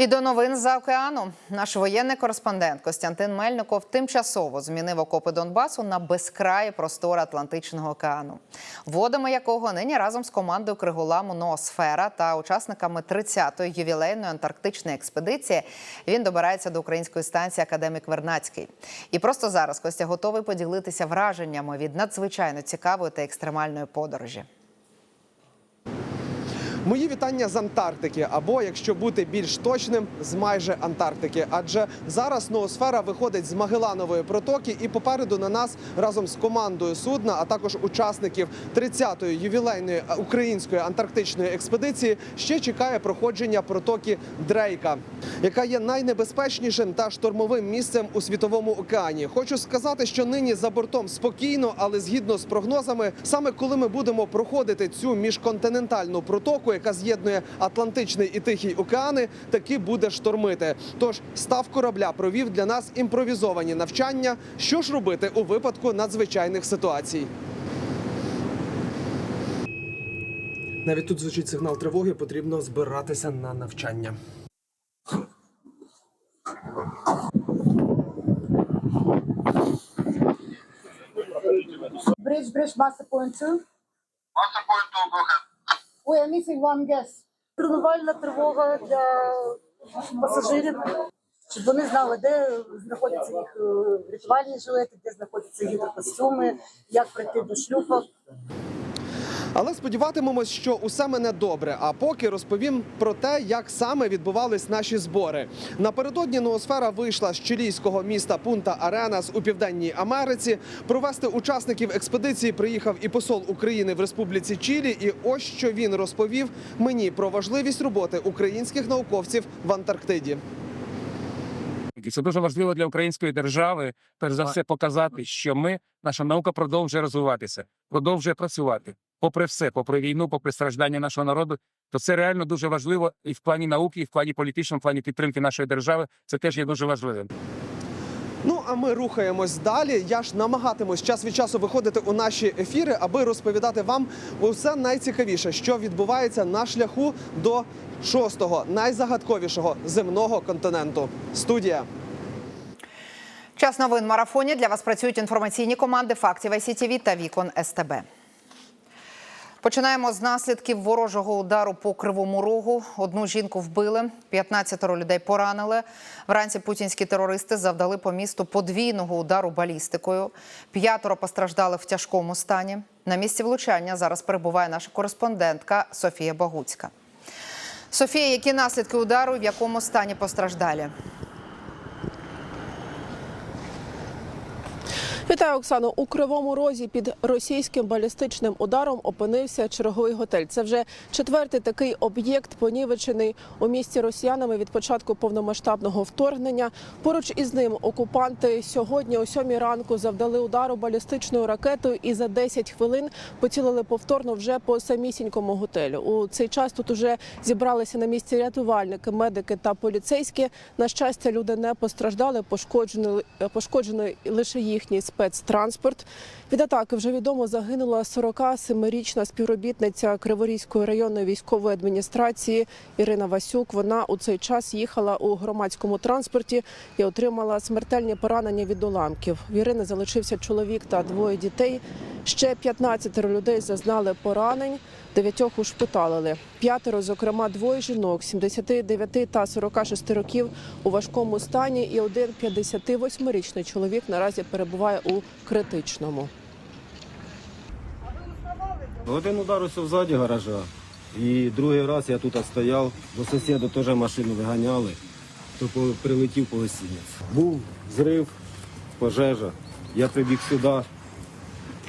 І до новин за океану. Наш воєнний кореспондент Костянтин Мельников тимчасово змінив окопи Донбасу на безкраї простори Атлантичного океану, водами якого нині разом з командою Криголаму Ноосфера та учасниками 30-ї ювілейної антарктичної експедиції він добирається до української станції Академік Вернацький. І просто зараз Костя готовий поділитися враженнями від надзвичайно цікавої та екстремальної подорожі. Мої вітання з Антарктики, або якщо бути більш точним, з майже Антарктики. Адже зараз ноосфера виходить з Магеланової протоки, і попереду на нас разом з командою судна, а також учасників 30-ї ювілейної української антарктичної експедиції, ще чекає проходження протоки Дрейка, яка є найнебезпечнішим та штормовим місцем у світовому океані. Хочу сказати, що нині за бортом спокійно, але згідно з прогнозами, саме коли ми будемо проходити цю міжконтинентальну протоку, яка з'єднує Атлантичний і Тихий океани, таки буде штормити. Тож став корабля провів для нас імпровізовані навчання. Що ж робити у випадку надзвичайних ситуацій? Навіть тут звучить сигнал тривоги. Потрібно збиратися на навчання. Bridge, bridge, master point two. Master point two, go ahead. We are missing one guest. Тренувальна тривога для пасажирів, щоб вони знали, де знаходяться їх е, рятувальні жилети, де знаходяться гідрокостюми, як прийти до шлюпа. Але сподіватимемось, що усе мене добре. А поки розповім про те, як саме відбувались наші збори. Напередодні ноосфера вийшла з чилійського міста Пунта Аренас у південній Америці. Провести учасників експедиції приїхав і посол України в Республіці Чилі. І ось що він розповів мені про важливість роботи українських науковців в Антарктиді. Це дуже важливо для української держави. Перш за все, показати, що ми, наша наука продовжує розвиватися, продовжує працювати. Попри все, попри війну, попри страждання нашого народу, то це реально дуже важливо і в плані науки, і в плані політичному, в плані підтримки нашої держави. Це теж є дуже важливим. Ну а ми рухаємось далі. Я ж намагатимусь час від часу виходити у наші ефіри, аби розповідати вам усе найцікавіше, що відбувається на шляху до шостого найзагадковішого земного континенту. Студія. Час новин марафоні для вас працюють інформаційні команди фактів ICTV та Вікон СТБ. Починаємо з наслідків ворожого удару по кривому рогу. Одну жінку вбили, 15 людей поранили. Вранці путінські терористи завдали по місту подвійного удару балістикою. П'ятеро постраждали в тяжкому стані. На місці влучання зараз перебуває наша кореспондентка Софія Багуцька. Софія, які наслідки удару і в якому стані постраждалі? Вітаю, Оксано. У кривому розі під російським балістичним ударом опинився черговий готель. Це вже четвертий такий об'єкт, понівечений у місті росіянами від початку повномасштабного вторгнення. Поруч із ним окупанти сьогодні о сьомій ранку завдали удару балістичною ракетою і за 10 хвилин поцілили повторно вже по самісінькому готелю. У цей час тут уже зібралися на місці рятувальники, медики та поліцейські. На щастя, люди не постраждали. Пошкоджений пошкоджений лише їхній спецтранспорт. Від атаки вже відомо загинула 47-річна співробітниця Криворізької районної військової адміністрації Ірина Васюк. Вона у цей час їхала у громадському транспорті і отримала смертельні поранення від уламків. В Ірини залишився чоловік та двоє дітей. Ще 15 людей зазнали поранень. Дев'ятьох ушпиталили. П'ятеро, зокрема, двоє жінок 79 та 46 років у важкому стані, і один 58-річний чоловік наразі перебуває у критичному. Один ударився ззаді гаража. І другий раз я тут стояв, бо сусіди теж машину виганяли, то прилетів по гостиниці. Був зрив, пожежа. Я прибіг сюди.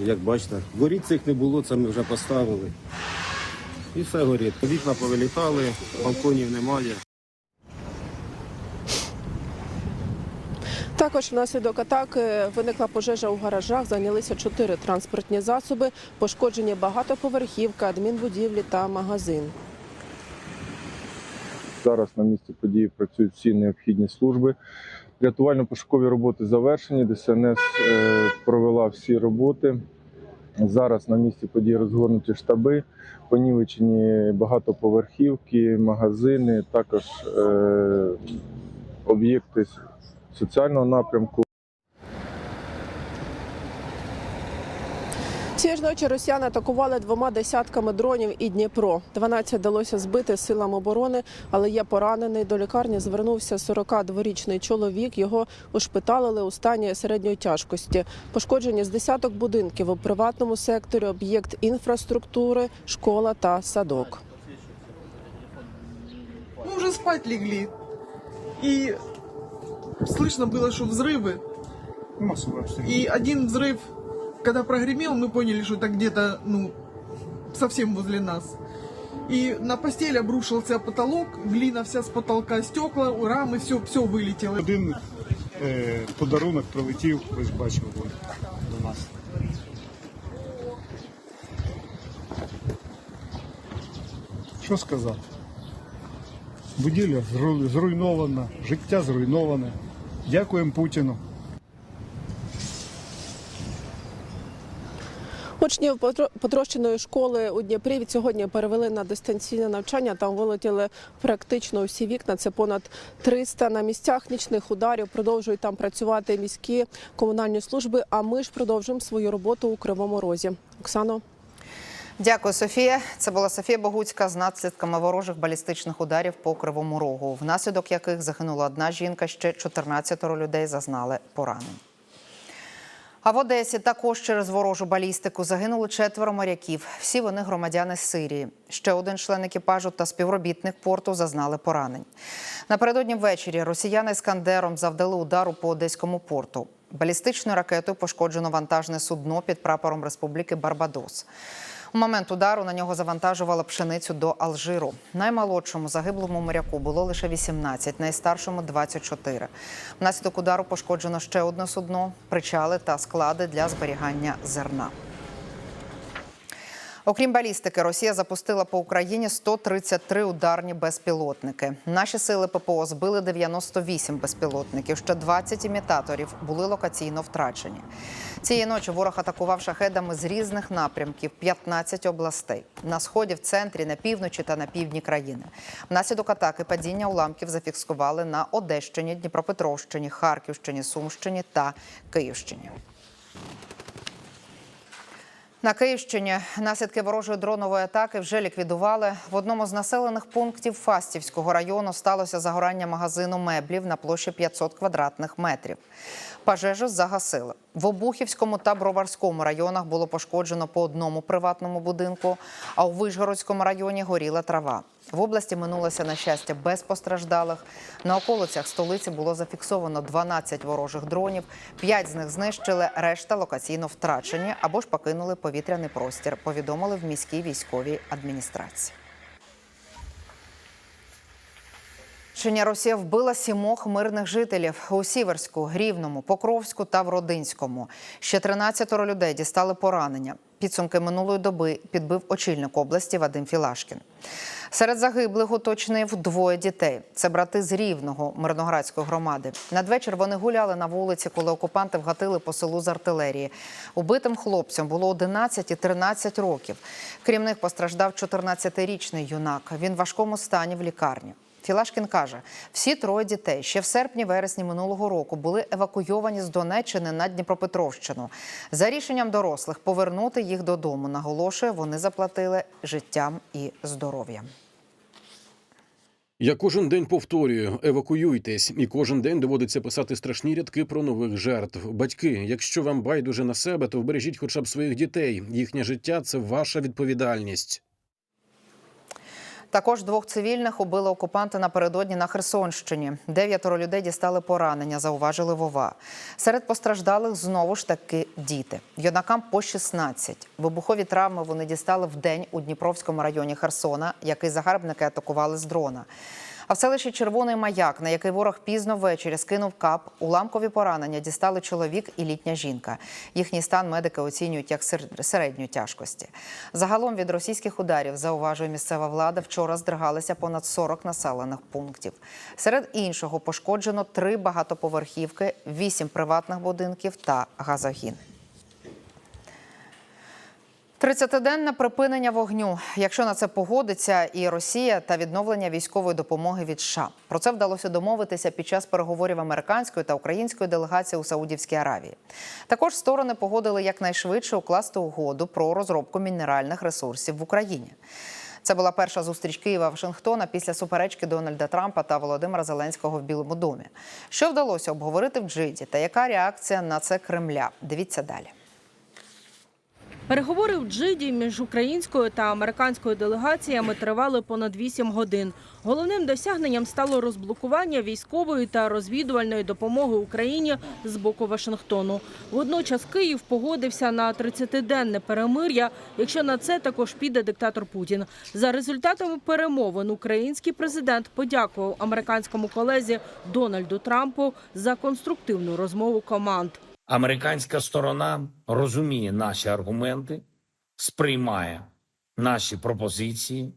Як бачите, горіть цих не було, це ми вже поставили. І все горить. Вікна повилітали, балконів немає. Також внаслідок атаки виникла пожежа у гаражах. Зайнялися чотири транспортні засоби, пошкоджені багатоповерхівка, адмінбудівлі та магазин. Зараз на місці події працюють всі необхідні служби. Рятувально-пошукові роботи завершені. ДСНС е, провела всі роботи. Зараз на місці події розгорнуті штаби, понівечені багатоповерхівки, магазини, також е, об'єкти соціального напрямку. Цієї ж ночі росіяни атакували двома десятками дронів і Дніпро. 12 вдалося збити силам оборони, але є поранений. До лікарні звернувся 42-річний чоловік. Його ушпиталили у стані середньої тяжкості. Пошкоджені з десяток будинків у приватному секторі, об'єкт інфраструктури, школа та садок. Мы уже спать легли. И слышно было, что взрывы. И один взрыв, когда прогремел, мы поняли, что это где-то, ну, совсем возле нас. И на постель обрушился потолок, глина вся с потолка, стекла, рамы, все, все вылетело. Один е, подарунок прилетів, ви ж бачили до нас. Що сказати? Будівля зру- зруйнована, життя зруйноване. Дякуємо Путіну. Учнів Потро- потрощеної школи у Дніпрі від сьогодні перевели на дистанційне навчання. Там вилетіли практично усі вікна. Це понад 300 на місцях нічних ударів. Продовжують там працювати міські комунальні служби. А ми ж продовжуємо свою роботу у Кривому Розі. Оксано. Дякую, Софія. Це була Софія Богуцька з наслідками ворожих балістичних ударів по кривому рогу, внаслідок яких загинула одна жінка, ще 14 людей зазнали поранень. А в Одесі також через ворожу балістику загинули четверо моряків. Всі вони громадяни Сирії. Ще один член екіпажу та співробітник порту зазнали поранень. Напередодні ввечері росіяни Іскандером завдали удару по одеському порту. Балістичною ракетою пошкоджено вантажне судно під прапором Республіки Барбадос. У момент удару на нього завантажувала пшеницю до Алжиру. Наймолодшому загиблому моряку було лише 18, найстаршому 24. Внаслідок удару пошкоджено ще одне судно, причали та склади для зберігання зерна. Окрім балістики, Росія запустила по Україні 133 ударні безпілотники. Наші сили ППО збили 98 безпілотників. Ще 20 імітаторів були локаційно втрачені. Цієї ночі ворог атакував шахедами з різних напрямків 15 областей на сході, в центрі, на півночі та на півдні країни. Внаслідок атаки падіння уламків зафіксували на Одещині, Дніпропетровщині, Харківщині, Сумщині та Київщині. На Київщині наслідки ворожої дронової атаки вже ліквідували. В одному з населених пунктів Фастівського району сталося загорання магазину меблів на площі 500 квадратних метрів. Пожежу загасили. В Обухівському та Броварському районах було пошкоджено по одному приватному будинку, а у Вишгородському районі горіла трава. В області минулося на щастя без постраждалих. На околицях столиці було зафіксовано 12 ворожих дронів. П'ять з них знищили, решта локаційно втрачені або ж покинули повітряний простір. Повідомили в міській військовій адміністрації. Чиня Росія вбила сімох мирних жителів у Сіверську, Рівному, Покровську та Вродинському. Ще 13 людей дістали поранення. Підсумки минулої доби підбив очільник області Вадим Філашкін. Серед загиблих уточнив двоє дітей. Це брати з Рівного Мирноградської громади. Надвечір вони гуляли на вулиці, коли окупанти вгатили по селу з артилерії. Убитим хлопцям було 11 і 13 років. Крім них постраждав 14-річний юнак. Він в важкому стані в лікарні. Філашкін каже, всі троє дітей ще в серпні-вересні минулого року були евакуйовані з Донеччини на Дніпропетровщину. За рішенням дорослих повернути їх додому. Наголошує, вони заплатили життям і здоров'ям. Я кожен день повторюю, евакуюйтесь, і кожен день доводиться писати страшні рядки про нових жертв. Батьки, якщо вам байдуже на себе, то вбережіть хоча б своїх дітей. Їхнє життя це ваша відповідальність. Також двох цивільних убили окупанти напередодні на Херсонщині. Дев'ятеро людей дістали поранення, зауважили Вова. Серед постраждалих знову ж таки діти. Юнакам по 16. Вибухові травми вони дістали в день у Дніпровському районі Херсона, який загарбники атакували з дрона. А в селищі Червоний маяк, на який ворог пізно ввечері скинув кап, уламкові поранення дістали чоловік і літня жінка. Їхній стан медики оцінюють як сер- середньої тяжкості. Загалом від російських ударів, зауважує місцева влада, вчора здригалися понад 40 населених пунктів. Серед іншого пошкоджено три багатоповерхівки, вісім приватних будинків та газогін. 30-денне припинення вогню, якщо на це погодиться і Росія та відновлення військової допомоги від США. Про це вдалося домовитися під час переговорів американської та української делегації у Саудівській Аравії. Також сторони погодили якнайшвидше укласти угоду про розробку мінеральних ресурсів в Україні. Це була перша зустріч Києва Вашингтона після суперечки Дональда Трампа та Володимира Зеленського в Білому домі. Що вдалося обговорити в Джиді та яка реакція на це Кремля? Дивіться далі. Переговори в Джиді між українською та американською делегаціями тривали понад 8 годин. Головним досягненням стало розблокування військової та розвідувальної допомоги Україні з боку Вашингтону. Водночас Київ погодився на 30-денне перемир'я, якщо на це також піде диктатор Путін. За результатами перемовин український президент подякував американському колезі Дональду Трампу за конструктивну розмову команд. Американська сторона розуміє наші аргументи, сприймає наші пропозиції,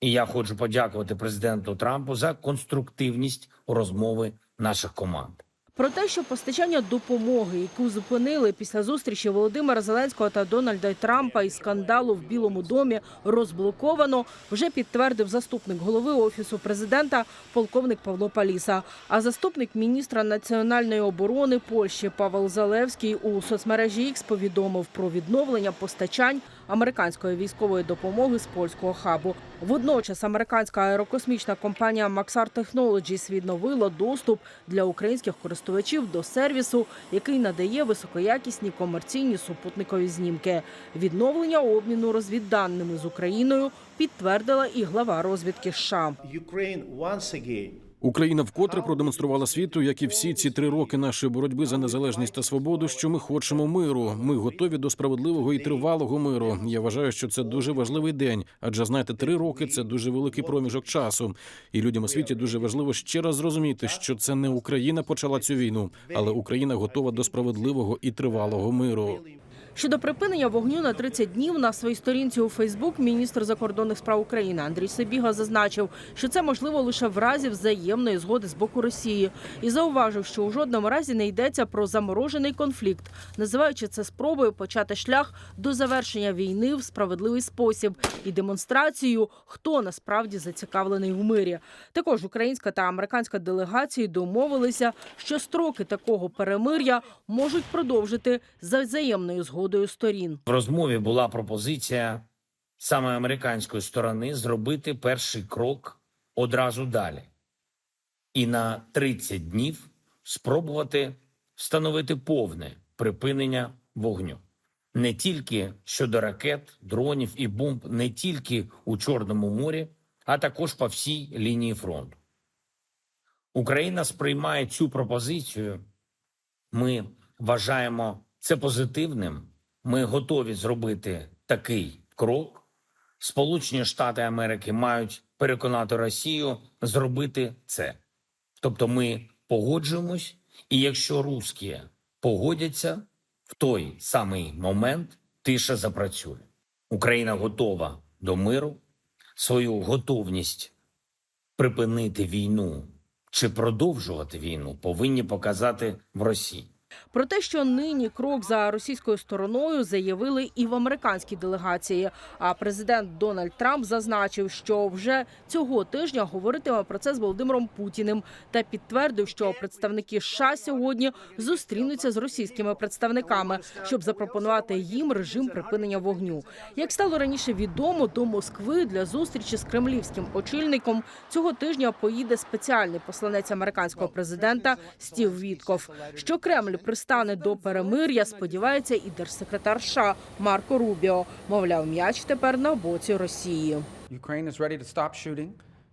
і я хочу подякувати президенту Трампу за конструктивність розмови наших команд. Про те, що постачання допомоги, яку зупинили після зустрічі Володимира Зеленського та Дональда Трампа і скандалу в Білому домі, розблоковано, вже підтвердив заступник голови офісу президента, полковник Павло Паліса. А заступник міністра національної оборони Польщі Павел Залевський у соцмережі X повідомив про відновлення постачань американської військової допомоги з польського хабу. Водночас американська аерокосмічна компанія Maxar Technologies відновила доступ для українських користувачів до сервісу, який надає високоякісні комерційні супутникові знімки. Відновлення обміну розвідданими з Україною підтвердила і глава розвідки США. Україна вкотре продемонструвала світу, як і всі ці три роки нашої боротьби за незалежність та свободу, що ми хочемо миру. Ми готові до справедливого і тривалого миру. Я вважаю, що це дуже важливий день, адже знаєте, три роки це дуже великий проміжок часу. І людям у світі дуже важливо ще раз зрозуміти, що це не Україна почала цю війну, але Україна готова до справедливого і тривалого миру. Щодо припинення вогню на 30 днів на своїй сторінці у Фейсбук міністр закордонних справ України Андрій Сибіга зазначив, що це можливо лише в разі взаємної згоди з боку Росії, і зауважив, що у жодному разі не йдеться про заморожений конфлікт, називаючи це спробою почати шлях до завершення війни в справедливий спосіб і демонстрацією, хто насправді зацікавлений в мирі. Також українська та американська делегації домовилися, що строки такого перемир'я можуть продовжити за взаємною згодою сторін. В розмові була пропозиція саме американської сторони зробити перший крок одразу далі і на 30 днів спробувати встановити повне припинення вогню. Не тільки щодо ракет, дронів і бомб, не тільки у Чорному морі, а також по всій лінії фронту. Україна сприймає цю пропозицію. Ми вважаємо це позитивним. Ми готові зробити такий крок. Сполучені Штати Америки мають переконати Росію зробити це. Тобто ми погоджуємось, і якщо русські погодяться, в той самий момент тиша запрацює. Україна готова до миру, свою готовність припинити війну чи продовжувати війну повинні показати в Росії. Про те, що нині крок за російською стороною заявили і в американській делегації. А президент Дональд Трамп зазначив, що вже цього тижня говоритиме про це з Володимиром Путіним та підтвердив, що представники США сьогодні зустрінуться з російськими представниками, щоб запропонувати їм режим припинення вогню. Як стало раніше відомо, до Москви для зустрічі з кремлівським очільником цього тижня поїде спеціальний посланець американського президента Стів Вітков. Що Кремль пристане до перемир'я, сподівається і держсекретар США Марко Рубіо. Мовляв, м'яч тепер на боці Росії.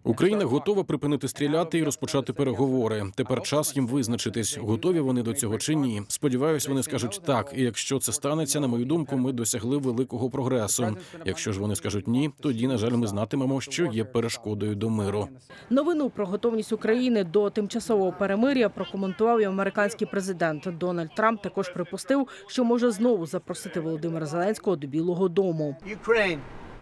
Україна готова припинити стріляти і розпочати переговори. Тепер час їм визначитись, готові вони до цього чи ні. Сподіваюсь, вони скажуть так. І якщо це станеться, на мою думку, ми досягли великого прогресу. Якщо ж вони скажуть ні, тоді на жаль, ми знатимемо, що є перешкодою до миру. Новину про готовність України до тимчасового перемир'я прокоментував і американський президент Дональд Трамп. Також припустив, що може знову запросити Володимира Зеленського до Білого Дому.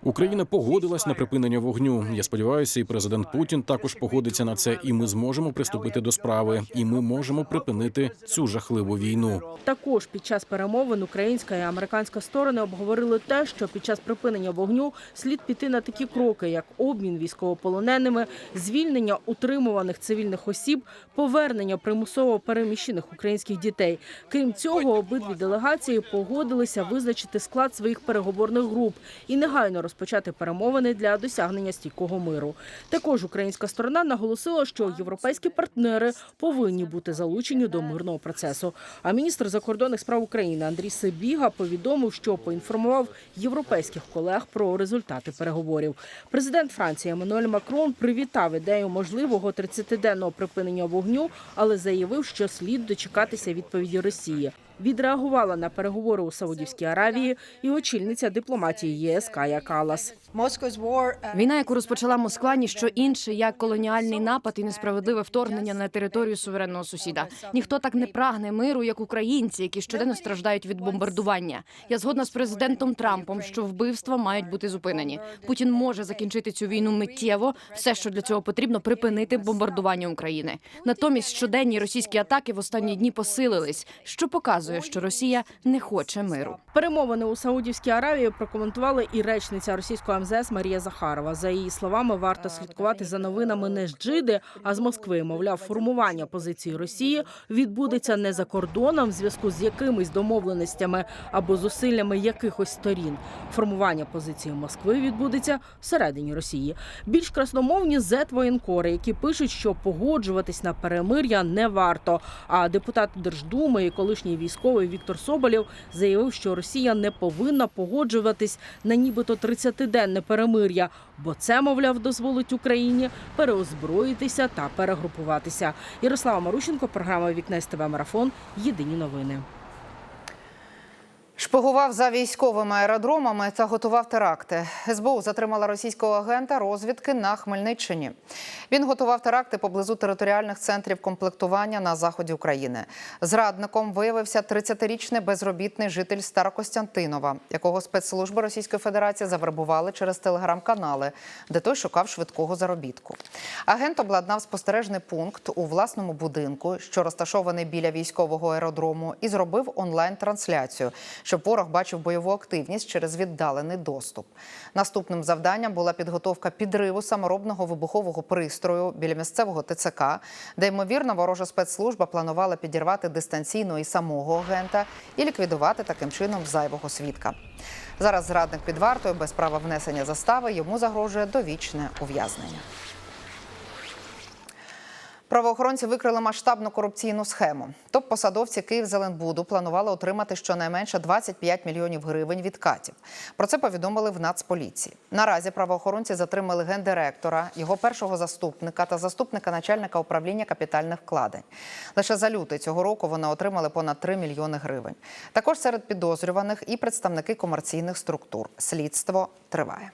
Україна погодилась на припинення вогню. Я сподіваюся, і президент Путін також погодиться на це, і ми зможемо приступити до справи, і ми можемо припинити цю жахливу війну. Також під час перемовин українська і американська сторони обговорили те, що під час припинення вогню слід піти на такі кроки, як обмін військовополоненими, звільнення утримуваних цивільних осіб, повернення примусово переміщених українських дітей. Крім цього, обидві делегації погодилися визначити склад своїх переговорних груп і негайно розпочати перемовини для досягнення стійкого миру. Також українська сторона наголосила, що європейські партнери повинні бути залучені до мирного процесу. А міністр закордонних справ України Андрій Сибіга повідомив, що поінформував європейських колег про результати переговорів. Президент Франції Еммануель Макрон привітав ідею можливого 30-денного припинення вогню, але заявив, що слід дочекатися відповіді Росії. Відреагувала на переговори у Саудівській Аравії і очільниця дипломатії ЄС Кая Калас. Війна, яку розпочала Москва, ніщо інше як колоніальний напад і несправедливе вторгнення на територію суверенного сусіда. Ніхто так не прагне миру, як українці, які щоденно страждають від бомбардування. Я згодна з президентом Трампом, що вбивства мають бути зупинені. Путін може закінчити цю війну миттєво. Все, що для цього потрібно, припинити бомбардування України. Натомість щоденні російські атаки в останні дні посилились, що показує, що Росія не хоче миру. Перемовини у Саудівській Аравії прокоментувала і речниця російського МЗС Марія Захарова. За її словами, варто слідкувати за новинами не з Джиди, а з Москви. Мовляв, формування позиції Росії відбудеться не за кордоном, в зв'язку з якимись домовленостями або зусиллями якихось сторін. Формування позиції Москви відбудеться всередині Росії. Більш красномовні зет воєнкори, які пишуть, що погоджуватись на перемир'я не варто. А депутат Держдуми і колишній військовий Віктор Соболєв заявив, що Росія не повинна погоджуватись на нібито 30-денне перемир'я, бо це, мовляв, дозволить Україні переозброїтися та перегрупуватися. Ярослава Марущенко, програма Вікне СТВ Марафон. Єдині новини. Шпигував за військовими аеродромами та готував теракти. СБУ затримала російського агента розвідки на Хмельниччині. Він готував теракти поблизу територіальних центрів комплектування на заході України. Зрадником виявився 30-річний безробітний житель Старокостянтинова, якого спецслужби Російської Федерації завербували через телеграм-канали, де той шукав швидкого заробітку. Агент обладнав спостережний пункт у власному будинку, що розташований біля військового аеродрому, і зробив онлайн-трансляцію щоб ворог бачив бойову активність через віддалений доступ. Наступним завданням була підготовка підриву саморобного вибухового пристрою біля місцевого ТЦК, де ймовірно ворожа спецслужба планувала підірвати дистанційно і самого агента і ліквідувати таким чином зайвого свідка. Зараз зрадник під вартою без права внесення застави йому загрожує довічне ув'язнення. Правоохоронці викрили масштабну корупційну схему. Топ-посадовці Київзеленбуду планували отримати щонайменше 25 мільйонів гривень від катів. Про це повідомили в Нацполіції. Наразі правоохоронці затримали гендиректора, його першого заступника та заступника начальника управління капітальних вкладень. Лише за лютий цього року вони отримали понад 3 мільйони гривень. Також серед підозрюваних і представники комерційних структур. Слідство триває.